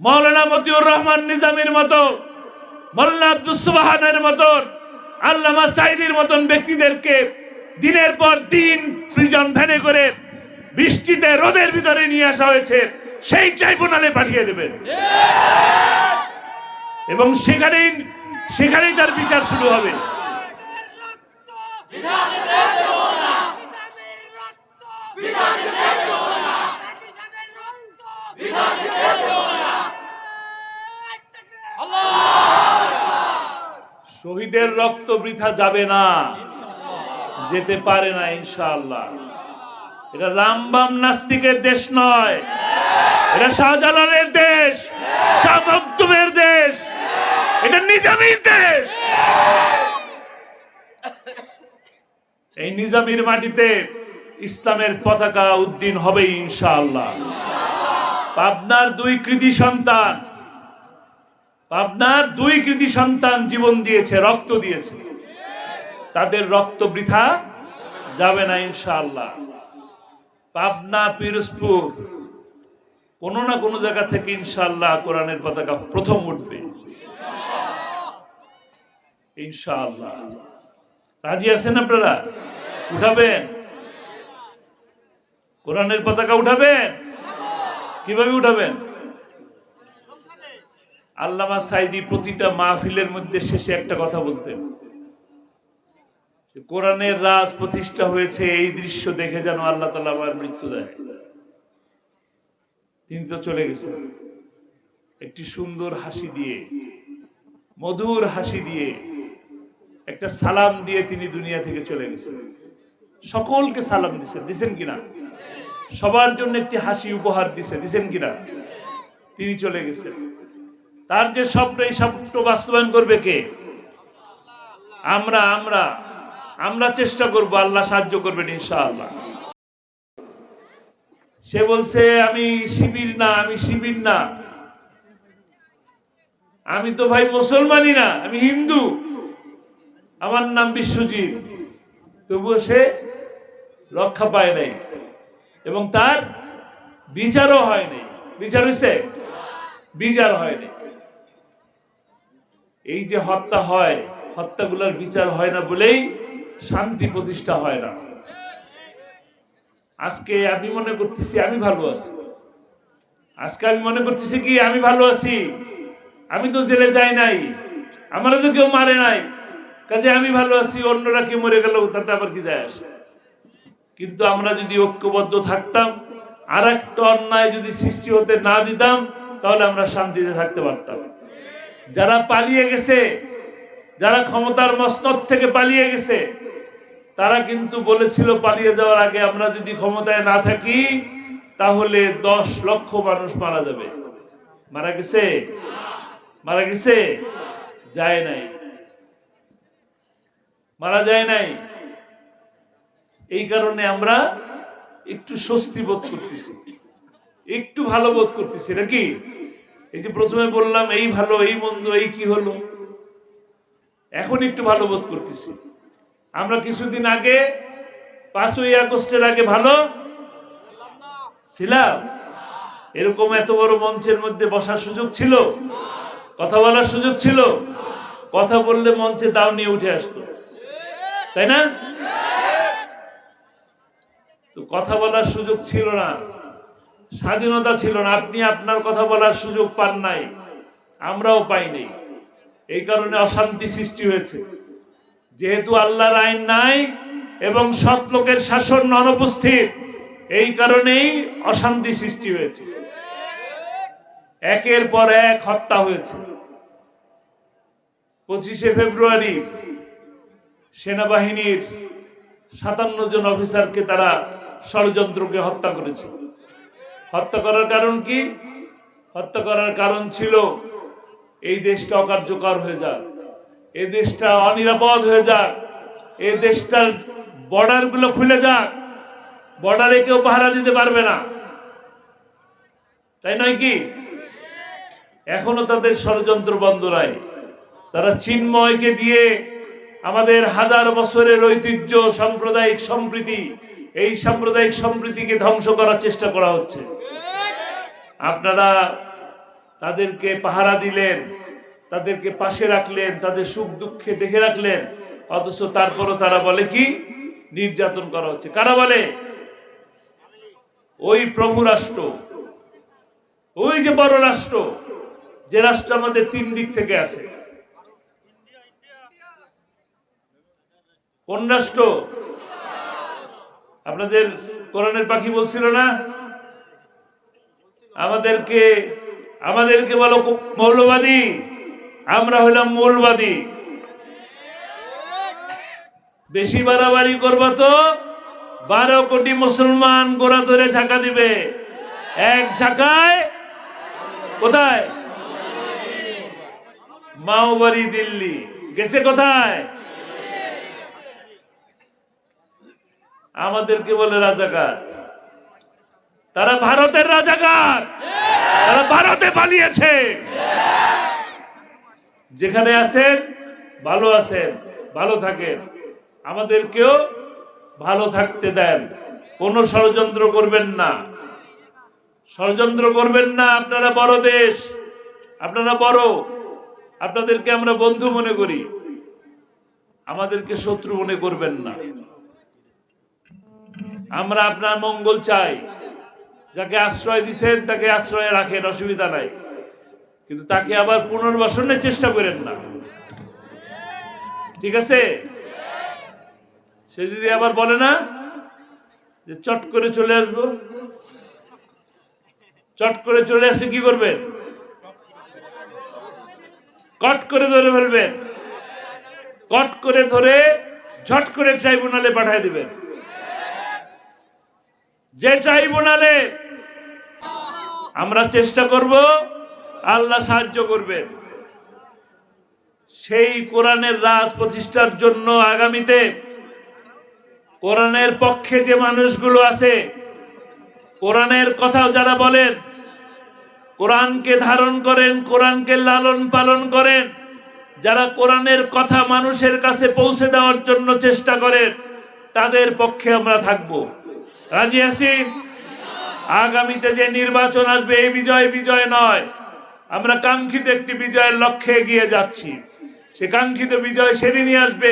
মৌলানা মতিউর রহমান নিজামের মতো মোল্লা আব্দুল সুবাহানের মতন আল্লামা সাইদির মতন ব্যক্তিদেরকে দিনের পর দিন প্রিজন ভ্যানে করে বৃষ্টিতে রোদের ভিতরে নিয়ে আসা হয়েছে সেই ট্রাইব্যুনালে পাঠিয়ে দেবেন। এবং সেখানেই সেখানেই তার বিচার শুরু হবে। শহীদের রক্ত বৃথা যাবে না। যেতে পারে না, ইনশাআল্লাহ। এটা রামবাম নাস্তিকের দেশ নয়। এটা শাহজালালের দেশ। শাহ দেশ। এটা নিজামীর দেশ। এই নিজামীর মাটিতে ইসলামের পতাকা উদ্দিন হবে ইনশাআল্লাহ। পাবনার দুই কৃতি সন্তান পাবনার দুই কৃতি সন্তান জীবন দিয়েছে, রক্ত দিয়েছে। তাদের রক্ত বৃথা যাবে না ইনশাআল্লাহ। পাবনা, পিরোজপুর, কোনো না কোনো জায়গা থেকে ইনশাআল্লাহ কোরআনের পতাকা প্রথম উঠবে। ইনশাআল্লাহ। রাজি আছেন আপনারা? উঠাবেন? কোরআনের পতাকা উঠাবেন? কীভাবে উঠাবেন? আল্লামা সাইদি প্রতিটা মাহফিলের মধ্যে শেষে একটা কথা বলতেন। কোরআনের রাজ প্রতিষ্ঠা হয়েছে, এই দৃশ্য দেখে যেন আল্লাহ তালা আমার মৃত্যু দেয়। তিনি তো চলে গেছেন। একটি সুন্দর হাসি দিয়ে, মধুর হাসি দিয়ে, একটা সালাম দিয়ে তিনি দুনিয়া থেকে চলে গেছেন। সকলকে সালাম দিছেন। দিছেন কিনা? সবার জন্য একটি হাসি উপহার দিছে। দিছেন কিনা? তিনি চলে গেছেন। তার যে স্বপ্ন, এই স্বপ্ন বাস্তবায়ন করবে কে? আমরা আমরা আমরা চেষ্টা করব, আল্লাহ সাহায্য করবেন, ইনশাআল্লাহ। সে বলছে, আমি শিবির না, আমি শিবির না। আমি তো ভাই মুসলমানই না, আমি হিন্দু। আমার নাম বিশ্বজিৎ। তবুও সে রক্ষা পায় নাই। এবং তার বিচারও হয় নাই। বিচার হয়েছে বিচার হয়নি এই যে হত্যা হয়, হত্যাগুলোর বিচার হয় না বলেই শান্তি প্রতিষ্ঠা হয় না। আজকে আমি মনে করতেছি আমি ভালো আছি। আজকে আমি মনে করতেছি কি, আমি ভালো আছি। আমি তো জেলে যাই নাই। আমার তো কেউ মারে নাই। কাজে আমি ভালো আছি, অন্যরা কেউ মরে গেল, তাতে আবার কি যায় আসে? কিন্তু আমরা যদি ঐক্যবদ্ধ থাকতাম আর একটা অন্যায় যদি সৃষ্টি হতে না দিতাম, তাহলে আমরা শান্তিতে থাকতে পারতাম। যারা পালিয়ে গেছে, যারা ক্ষমতার মসনদ থেকে পালিয়ে গেছে, তারা কিন্তু বলেছিল পালিয়ে যাওয়ার আগে আমরা যদি ক্ষমতায় না থাকি, তাহলে দশ লক্ষ মানুষ মারা যাবে। মারা গেছে? মারা গেছে? যায় নাই। মারা যায় নাই। এই কারণে আমরা একটু স্বস্তি বোধ করতেছি। একটু ভালো বোধ করতেছি, নাকি? এই যে প্রথমে বললাম, এই ভালো, এই মন্দ, এই কি হলো? এখন একটু ভালো বোধ করতেছি। আমরা কিছুদিন আগে পাঁচই আগস্টের আগে ভালো? ছিলাম। এরকম এত বড় মঞ্চের মধ্যে বসার সুযোগ ছিল? কথা বলার সুযোগ ছিল? কথা বললে মঞ্চে দাও নিয়ে উঠে আসতো। তাই না? তো কথা বলার সুযোগ ছিল না। স্বাধীনতা ছিল না, আপনি আপনার কথা বলার সুযোগ পান নাই। আমরাও পাইনি। এই কারণে অশান্তি সৃষ্টি হয়েছে। যেহেতু আল্লাহর আইন নাই এবং সৎ লোকের শাসন অনুপস্থিত, এই কারণেই অশান্তি সৃষ্টি হয়েছে। একের পর এক হত্যা হয়েছে। পঁচিশে ফেব্রুয়ারি সেনাবাহিনীর সাতান্ন জন অফিসারকে তারা ষড়যন্ত্রকে হত্যা করেছে। হত্যা করার কারণ কি? হত্যা করার কারণ ছিল, এই দেশটা অকার্যকর হয়ে যাক, এই দেশটা অনিরাপদ হয়ে যাক, এই দেশটার বর্ডারগুলো খুলে যাক, বর্ডারে কেউ পাহারা দিতে পারবে না। তাই নয় কি? এখনও তাদের ষড়যন্ত্র বন্ধ নাই। তারা চিন্ময়কে দিয়ে আমাদের হাজার বছরের ঐতিহ্য, সাম্প্রদায়িক সম্প্রীতি এই সাম্প্রদায়িক সম্প্রীতিকে ধ্বংস করার চেষ্টা করা হচ্ছে। আপনারা তাদেরকে পাহারা দিলেন, তাদেরকে পাশে রাখলেন, তাদের সুখ দুঃখে দেখে রাখলেন, অথচ তারপরও তারা বলে কি? নির্যাতন করা হচ্ছে। কারা বলে? ওই প্রভু রাষ্ট্র, ওই যে বড় রাষ্ট্র, যে রাষ্ট্র আমাদের তিন দিক থেকে আছে। কোন রাষ্ট্র? আপনাদের কোরআনের পাখি বলছিল না? আমাদেরকে আমাদেরকে বলো মৌলবাদী। আমরা হইলাম মৌলবাদী। বেশি বাড়াবাড়ি করব তো বারো কোটি মুসলমান গোড়া ধরে ঝাঁকা দিবে। এক ঝাঁকায় কোথায়? মাওবাড়ি দিল্লি। গেছে কোথায়? আমাদেরকে বলে রাজাকার। তারা ভারতের রাজাকার। তারা ভারতে পালিয়েছে। যেখানে আছেন, ভালো আছেন, ভালো থাকেন। আমাদেরকেও ভালো থাকতে দেন। কোনো ষড়যন্ত্র করবেন না। ষড়যন্ত্র করবেন না, আপনারা বড় দেশ, আপনারা বড়। আপনাদেরকে আমরা বন্ধু মনে করি। আমাদেরকে শত্রু মনে করবেন না। আমরা আপনার মঙ্গল চাই। যাকে আশ্রয় দিচ্ছেন তাকে আশ্রয়ে রাখেন, অসুবিধা নাই। কিন্তু তাকে আবার পুনর্বাসনের চেষ্টা করেন না। ঠিক আছে? সে যদি আবার বলে না, যে চট করে চলে আসব, চট করে চলে আসলে কি করবেন? কট করে ধরে ফেলবেন। কট করে ধরে ঝট করে ট্রাইব্যুনালে পাঠিয়ে দিবেন। যে ট্রাইব্যুনালে আমরা চেষ্টা করব, আল্লাহ সাহায্য করবেন সেই কোরআনের রাজ প্রতিষ্ঠার জন্য আগামীতে কোরআনের পক্ষে যে মানুষগুলো আছে, কোরআনের কথা যারা বলেন, কোরআনকে ধারণ করেন, কোরআনকে লালন পালন করেন, যারা কোরআনের কথা মানুষের কাছে পৌঁছে দেওয়ার জন্য চেষ্টা করেন, তাদের পক্ষে আমরা থাকব। রাজি আছি আগামীতে যে নির্বাচন আসবে, এই বিজয় বিজয় নয়। আমরা কাঙ্ক্ষিত একটি বিজয়ের লক্ষ্যে এগিয়ে যাচ্ছি। সে কাঙ্ক্ষিত বিজয় সেদিনই আসবে।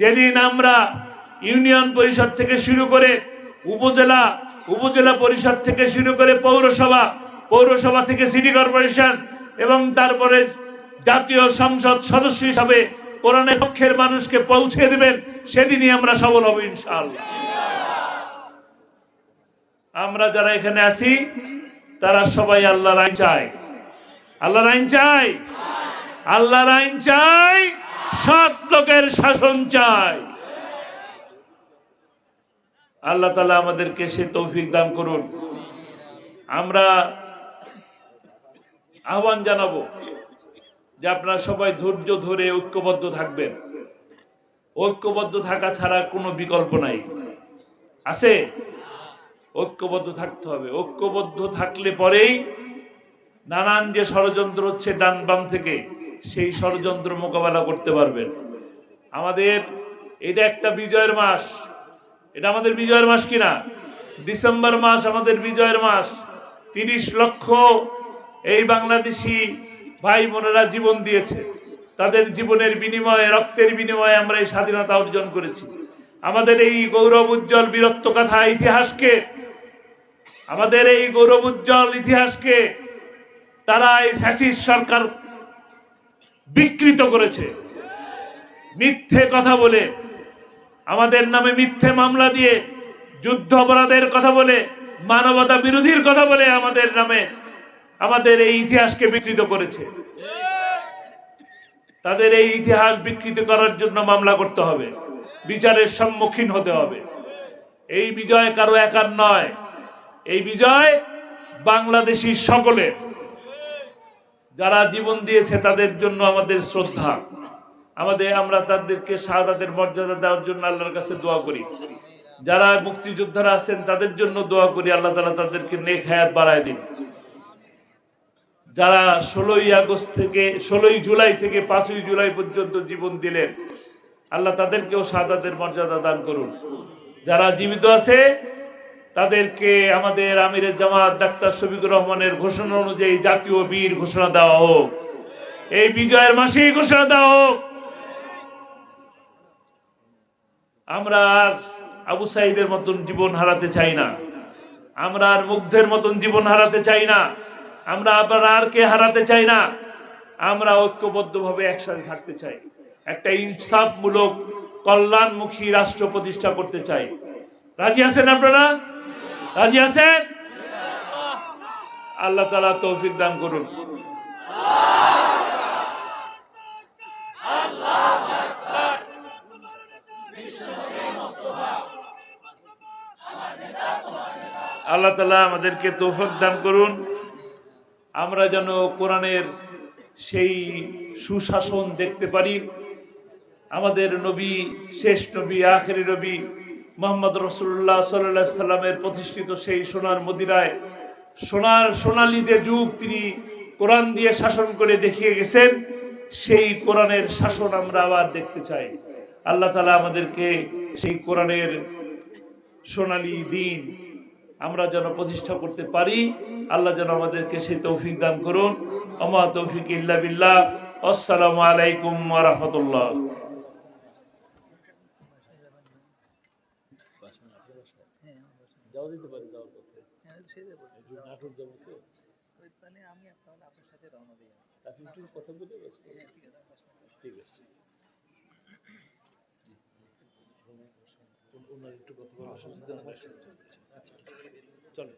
যেদিন আমরা ইউনিয়ন পরিষদ থেকে শুরু করে উপজেলা উপজেলা পরিষদ থেকে শুরু করে পৌরসভা পৌরসভা থেকে সিটি কর্পোরেশন এবং তারপরে জাতীয় সংসদ সদস্য হিসাবে কোরআনের পক্ষের মানুষকে পৌঁছে দেবেন, সেদিনই আমরা সবল হব ইনশাআল্লাহ। আমরা যারা এখানে আছি, তারা সবাই আল্লাহর আইন চাই আল্লাহর আইন চাই আল্লাহর আইন চাই সৎ লোকের শাসন চাই আল্লাহ তালা আমাদেরকে সে তৌফিক দান করুন। আমরা আহ্বান জানাব যে আপনারা সবাই ধৈর্য ধরে ঐক্যবদ্ধ থাকবেন। ঐক্যবদ্ধ থাকা ছাড়া কোনো বিকল্প নাই। আছে? ঐক্যবদ্ধ থাকতে হবে। ঐক্যবদ্ধ থাকলে পরেই নানান যে ষড়যন্ত্র হচ্ছে ডান বাম থেকে, সেই ষড়যন্ত্র মোকাবেলা করতে পারবেন। আমাদের, এটা একটা বিজয়ের মাস। এটা আমাদের বিজয়ের মাস কিনা ডিসেম্বর মাস আমাদের বিজয়ের মাস। তিরিশ লক্ষ এই বাংলাদেশি ভাই বোনেরা জীবন দিয়েছে। তাদের জীবনের বিনিময়ে, রক্তের বিনিময়ে আমরা এই স্বাধীনতা অর্জন করেছি। আমাদের এই গৌরব উজ্জ্বল বীরত্ব কথা ইতিহাসকে আমাদের এই গৌরব উজ্জ্বল ইতিহাসকে তারা এই ফ্যাসিস্ট সরকার বিকৃত করেছে। মিথ্যে কথা বলে, আমাদের নামে মিথ্যে মামলা দিয়ে যুদ্ধ অপরাধের কথা বলে, মানবতা বিরোধীর কথা বলে আমাদের নামে আমাদের এই ইতিহাসকে বিকৃত করেছে। তাদের এই ইতিহাস বিকৃত করার জন্য মামলা করতে হবে। বিচারের সম্মুখীন হতে হবে। এই বিজয় কারও একার নয়। এই বিজয় বাংলাদেশি সকলের। যারা জীবন দিয়েছে তাদের জন্য আমাদের শ্রদ্ধা। আমাদের, আমরা তাদেরকে শাহাদাতের মর্যাদা দেওয়ার জন্য আল্লাহর কাছে দোয়া করি। যারা মুক্তিযোদ্ধারা আছেন তাদের জন্য দোয়া করি, আল্লাহ তালা তাদেরকে নেক হায়াত বাড়ায় দিন। যারা ষোলোই আগস্ট থেকে, ষোলোই জুলাই থেকে পাঁচই জুলাই পর্যন্ত জীবন দিলেন, আল্লাহ তাদেরকেও শাহাদাতের মর্যাদা দান করুন। যারা জীবিত আছে তাদেরকে আমাদের আমিরের জামাত ডাক্তার শফিকুর রহমানের ঘোষণা অনুযায়ী জাতীয় বীর ঘোষণা দেওয়া হোক। এই বিজয়ের মাসেই ঘোষণা দেওয়া হোক। আমরা আর আবু সাইদের মতন জীবন হারাতে চাই না। আমরা আর মুগ্ধের মতন জীবন হারাতে চাই না। আমরা আবার আর কে হারাতে চাই না। আমরা ঐক্যবদ্ধভাবে একসাথে থাকতে চাই। একটা ইনসাফমূলক, কল্যাণমুখী রাষ্ট্র প্রতিষ্ঠা করতে চাই। রাজি আছেন আপনারা? রাজি আছেন? আল্লাহ তালা তৌফিক দান করুন। আল্লাহ তালা আমাদেরকে তৌফিক দান করুন। আমরা যেন কোরআনের সেই সুশাসন দেখতে পারি। আমাদের নবী শেষ নবী, আখেরি নবী মোহাম্মদ রসুল্লাহ সাল্লাহ সাল্লামের প্রতিষ্ঠিত সেই সোনার মদিরায় সোনার সোনালী যে যুগ তিনি কোরআন দিয়ে শাসন করে দেখিয়ে গেছেন, সেই কোরআনের শাসন আমরা আবার দেখতে চাই। আল্লাহ তালা আমাদেরকে সেই কোরআনের সোনালী দিন আমরা যেন প্রতিষ্ঠা করতে পারি। আল্লাহ যেন আমাদেরকে সেই তৌফিক দান করুন। আমা তৌফিক ইল্লা বিল্লাহ। আসসালামু আলাইকুম রাহমাতুল্লাহ। নাটক যাব তো তাহলে আমি তাহলে আপনার সাথে রওনা দিই আপনি একটু কথা বলে হ্যাঁ, ঠিক আছে ঠিক আছে। ওনার একটু কথা বলার হ্যাঁ, হ্যাঁ, আচ্ছা চলে